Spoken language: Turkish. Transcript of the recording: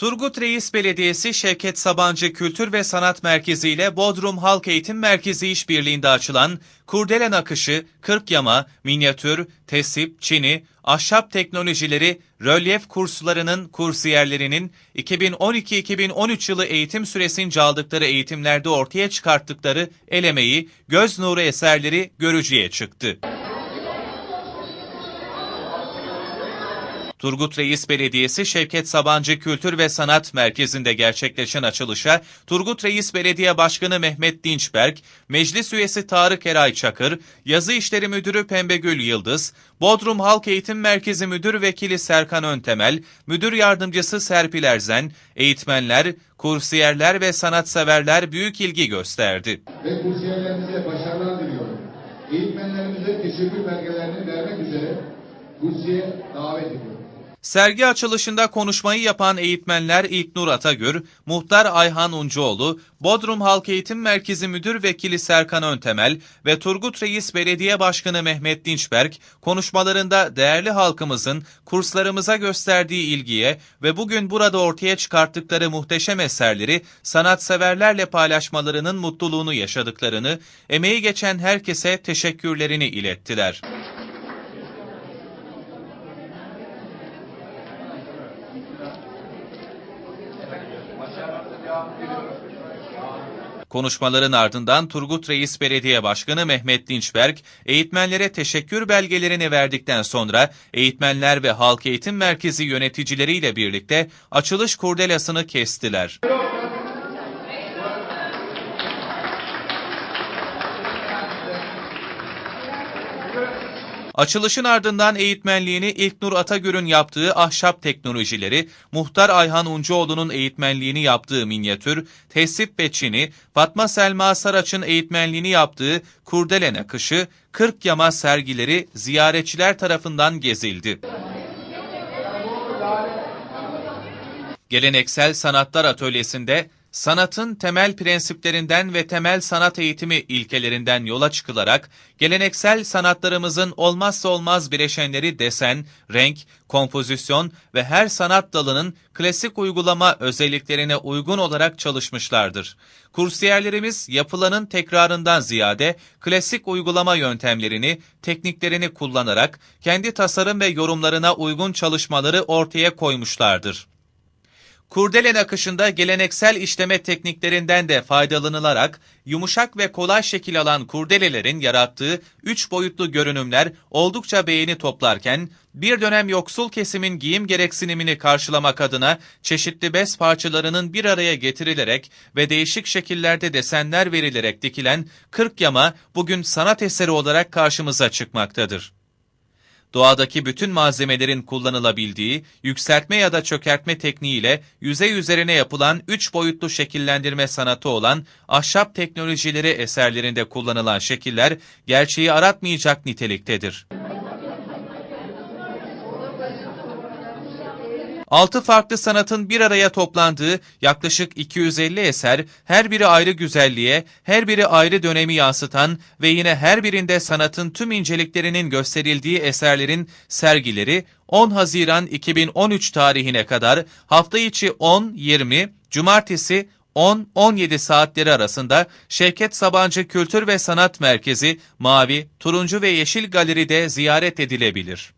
Turgut Reis Belediyesi Şevket Sabancı Kültür ve Sanat Merkezi ile Bodrum Halk Eğitim Merkezi işbirliğinde açılan kurdelen akışı, kırk yama, minyatür, tesip, çini, ahşap teknolojileri, rölyef kurslarının kursiyerlerinin 2012-2013 yılı eğitim süresince aldıkları eğitimlerde ortaya çıkarttıkları el emeği, göz nuru eserleri görücüye çıktı. Turgut Reis Belediyesi Şevket Sabancı Kültür ve Sanat Merkezi'nde gerçekleşen açılışa Turgut Reis Belediye Başkanı Mehmet Dinçberk, Meclis Üyesi Tarık Eray Çakır, Yazı İşleri Müdürü Pembegül Yıldız, Bodrum Halk Eğitim Merkezi Müdür Vekili Serkan Öntemel, Müdür Yardımcısı Serpil Erzen, eğitmenler, kursiyerler ve sanatseverler büyük ilgi gösterdi. ve kursiyerlerimize başarılar diliyorum. Eğitmenlerimize teşekkür belgelerini vermek üzere kursiye davet ediyorum. Sergi açılışında konuşmayı yapan eğitmenler İlknur Atagür, Muhtar Ayhan Uncuoğlu, Bodrum Halk Eğitim Merkezi Müdür Vekili Serkan Öntemel ve Turgut Reis Belediye Başkanı Mehmet Dinçberk konuşmalarında değerli halkımızın kurslarımıza gösterdiği ilgiye ve bugün burada ortaya çıkarttıkları muhteşem eserleri sanatseverlerle paylaşmalarının mutluluğunu yaşadıklarını, emeği geçen herkese teşekkürlerini ilettiler. Konuşmaların ardından Turgut Reis Belediye Başkanı Mehmet Dinçberk, eğitmenlere teşekkür belgelerini verdikten sonra eğitmenler ve Halk Eğitim Merkezi yöneticileriyle birlikte açılış kurdelasını kestiler. Açılışın ardından eğitmenliğini İlknur Atagür'ün yaptığı ahşap teknolojileri, Muhtar Ayhan Uncuoğlu'nun eğitmenliğini yaptığı minyatür, tesip ve çini, Fatma Selma Saraç'ın eğitmenliğini yaptığı kurdelen akışı, 40 yama sergileri ziyaretçiler tarafından gezildi. Geleneksel Sanatlar Atölyesi'nde sanatın temel prensiplerinden ve temel sanat eğitimi ilkelerinden yola çıkılarak geleneksel sanatlarımızın olmazsa olmaz bileşenleri desen, renk, kompozisyon ve her sanat dalının klasik uygulama özelliklerine uygun olarak çalışmışlardır. Kursiyerlerimiz yapılanın tekrarından ziyade klasik uygulama yöntemlerini, tekniklerini kullanarak kendi tasarım ve yorumlarına uygun çalışmaları ortaya koymuşlardır. Kurdelen akışında geleneksel işleme tekniklerinden de faydalanılarak yumuşak ve kolay şekil alan kurdelelerin yarattığı üç boyutlu görünümler oldukça beğeni toplarken bir dönem yoksul kesimin giyim gereksinimini karşılamak adına çeşitli bez parçalarının bir araya getirilerek ve değişik şekillerde desenler verilerek dikilen 40 yama bugün sanat eseri olarak karşımıza çıkmaktadır. Doğadaki bütün malzemelerin kullanılabildiği, yükseltme ya da çökertme tekniğiyle yüzey üzerine yapılan üç boyutlu şekillendirme sanatı olan ahşap teknolojileri eserlerinde kullanılan şekiller gerçeği aratmayacak niteliktedir. Altı farklı sanatın bir araya toplandığı yaklaşık 250 eser, her biri ayrı güzelliğe, her biri ayrı dönemi yansıtan ve yine her birinde sanatın tüm inceliklerinin gösterildiği eserlerin sergileri 10 Haziran 2013 tarihine kadar hafta içi 10-20, cumartesi 10-17 saatleri arasında Şevket Sabancı Kültür ve Sanat Merkezi, Mavi, Turuncu ve Yeşil Galeri'de ziyaret edilebilir.